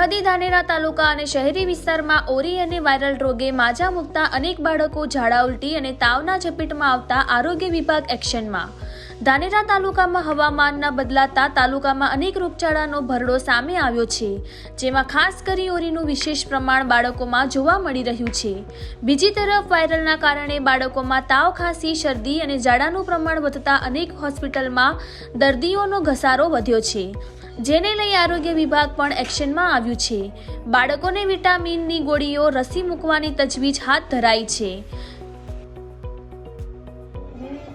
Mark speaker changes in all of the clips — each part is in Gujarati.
Speaker 1: વડી ધાનેરા તાલુકા અને શહેરી વિસ્તારમાં ઓરી અને વાયરલ રોગે માજા મૂકતા અનેક બાળકો ઝાડા ઉલટી અને તાવના ઝપેટમાં આવતા આરોગ્ય વિભાગ એક્શનમાં. ધાનેરા તાલુકામાં હવામાનના બદલાતા તાલુકામાં અનેક રોગચાળાનો ભરડો સામે આવ્યો છે, જેમાં ખાસ કરી ઓરીનું વિશેષ પ્રમાણ બાળકોમાં જોવા મળી રહ્યું છે. બીજી તરફ, વાયરલના કારણે બાળકોમાં તાવ, ખાંસી, શરદી અને ઝાડાનું પ્રમાણ વધતા અનેક હોસ્પિટલમાં દર્દીઓનો ઘસારો વધ્યો છે. જેને લઈ આરોગ્ય વિભાગ પણ એક્શનમાં આવ્યું છે. બાળકોને વિટામિનની ગોળીઓ રસી મૂકવાની તજવીજ હાથ ધરાઈ છે.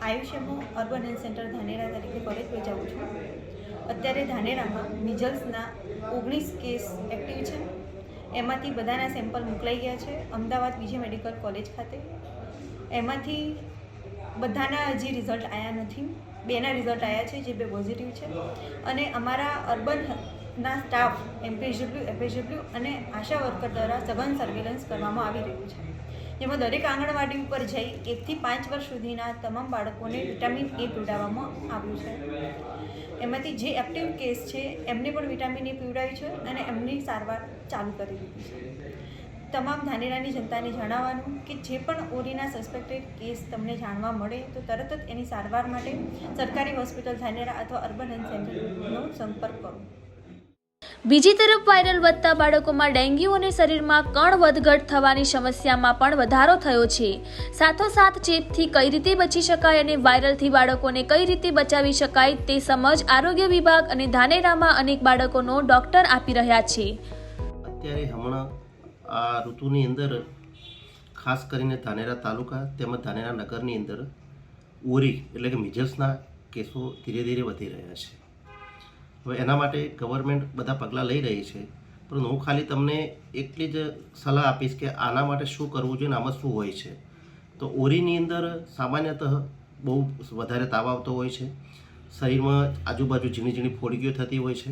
Speaker 2: આયુષ્યમો અર્બન હેલ્થ સેન્ટર ધાનેરા તરીકે ફરજ બજાવું છું. અત્યારે ધાનેરામાં મિઝલ્સના ઓગણીસ કેસ એક્ટિવ છે. એમાંથી બધાના સેમ્પલ મોકલાઈ ગયા છે. અમદાવાદ બીજે મેડિકલ કોલેજ ખાતે. એમાંથી બધાના હજી રિઝલ્ટ આવ્યા નથી. બેના રિઝલ્ટ આવ્યા છે, જે બે પોઝિટિવ છે. અને અમારા અર્બન ના સ્ટાફ એમપીડબ્લ્યુ એફએચડબ્લ્યુ અને આશા વર્કર દ્વારા સઘન સર્વેલન્સ કરવામાં આવી રહ્યું છે. જેમાં દરેક આંગણવાડી ઉપર જઈ એકથી પાંચ વર્ષ સુધીના તમામ બાળકોને વિટામિન એ પીવડાવવામાં આવ્યું છે. એમાંથી જે એક્ટિવ કેસ છે, એમને પણ વિટામિન એ પીવડાવ્યું છે અને એમની સારવાર ચાલુ કરી દીધી છે. તમામ ધાનેરાની જનતાને જણાવવાનું કે જે પણ ઓરીના સસ્પેક્ટેડ કેસ તમને જાણવા મળે તો તરત જ એની સારવાર માટે સરકારી હોસ્પિટલ ધાનેરા અથવા અર્બન હેલ્થ સેન્ટરનો સંપર્ક કરો.
Speaker 1: બીજી તરફ વાયરલ વધતા બાળકોમાં ડેન્ગ્યુ અને શરીરમાં કણ વધઘટ થવાની સમસ્યામાં પણ વધારો થયો છે. સાથોસાથ ચેપથી કઈ રીતે બચી શકાય અને વાયરલથી બાળકોને કઈ રીતે બચાવી શકાય તે સમજ આરોગ્ય વિભાગ અને ધાનેરામાં અનેક બાળકોનો ડોક્ટર આપી રહ્યા છે.
Speaker 3: અત્યારે હમણાં આ ઋતુની અંદર, ખાસ કરીને ધાનેરા તાલુકા તેમજ ધાનેરા નગરની અંદર ઓરી એટલે કે મિજલ્સના કેસો ધીરે ધીરે વધી રહ્યા છે. હવે એના માટે ગવર્મેન્ટ બધા પગલાં લઈ રહી છે. પરંતુ હું ખાલી તમને એટલી જ સલાહ આપીશ કે આના માટે શું કરવું જોઈએ આમાં શું હોય છે. તો ઓરીની અંદર સામાન્યતઃ બહુ વધારે તાવ આવતો હોય છે. શરીરમાં આજુબાજુ ઝીણી ઝીણી ફોડગીઓ થતી હોય છે.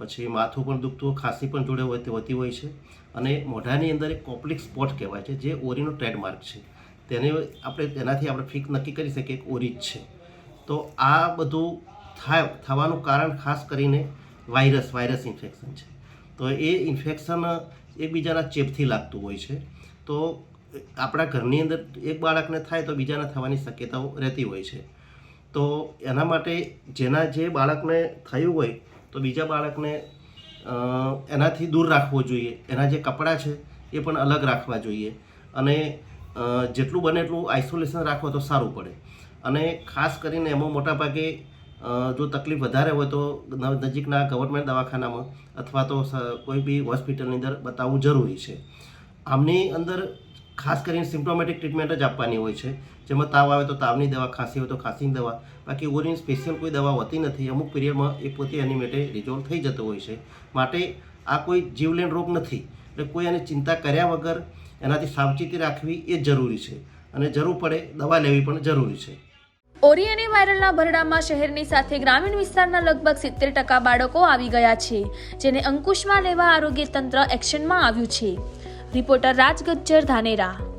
Speaker 3: પછી માથું પણ દુખતું હોય, ખાંસી પણ જોડે હોય તે હોતી હોય છે. અને મોઢાની અંદર એક કોપ્લિક સ્પોટ કહેવાય છે, જે ઓરીનો ટ્રેડમાર્ક છે. તેને આપણે તેનાથી આપણે ફિક નક્કી કરી શકીએ કે ઓરી જ છે. તો આ બધું થાય, થવાનું કારણ ખાસ કરીને વાયરસ વાયરસ ઇન્ફેક્શન છે. તો એ ઇન્ફેક્શન એકબીજાના ચેપથી લાગતું હોય છે. તો આપણા ઘરની અંદર એક બાળકને થાય તો બીજાને થવાની શક્યતાઓ રહેતી હોય છે. તો એના માટે જેના જે બાળકને થયું હોય તો બીજા બાળકને એનાથી દૂર રાખવો જોઈએ. એના જે કપડાં છે, એ પણ અલગ રાખવા જોઈએ. અને જેટલું બને એટલું આઇસોલેશન રાખો તો સારું પડે. અને ખાસ કરીને એમાં મોટાભાગે જો તકલીફ વધારે હોય તો નજીકના ગવર્મેન્ટ દવાખાનામાં અથવા તો કોઈ બી હોસ્પિટલની અંદર બતાવવું જરૂરી છે. આમની અંદર ખાસ કરીને સિમ્પ્ટોમેટિક ટ્રીટમેન્ટ જ આપવાની હોય છે. જેમાં તાવ આવે તો તાવની દવા, ખાંસી હોય તો ખાંસીની દવા. બાકી ઓરિન સ્પેશિયલ કોઈ દવા હોતી નથી. અમુક પીરિયડમાં એ પોતે એની માટે રિઝોલ્વ થઈ જતો હોય છે. માટે આ કોઈ જીવલેણ રોગ નથી. એટલે કોઈ એની ચિંતા કર્યા વગર એનાથી સાવચેતી રાખવી એ જરૂરી છે. અને જરૂર પડે દવા લેવી પણ જરૂરી છે.
Speaker 1: ઓરી વાયરલના ભરડામાં શહેરની સાથે ગ્રામીણ વિસ્તારના લગભગ સિત્તેર ટકા બાળકો આવી ગયા છે, જેને અંકુશમાં લેવા આરોગ્ય તંત્ર એક્શનમાં આવ્યું છે. રિપોર્ટર રાજ ગજ્જર ધાનેરા.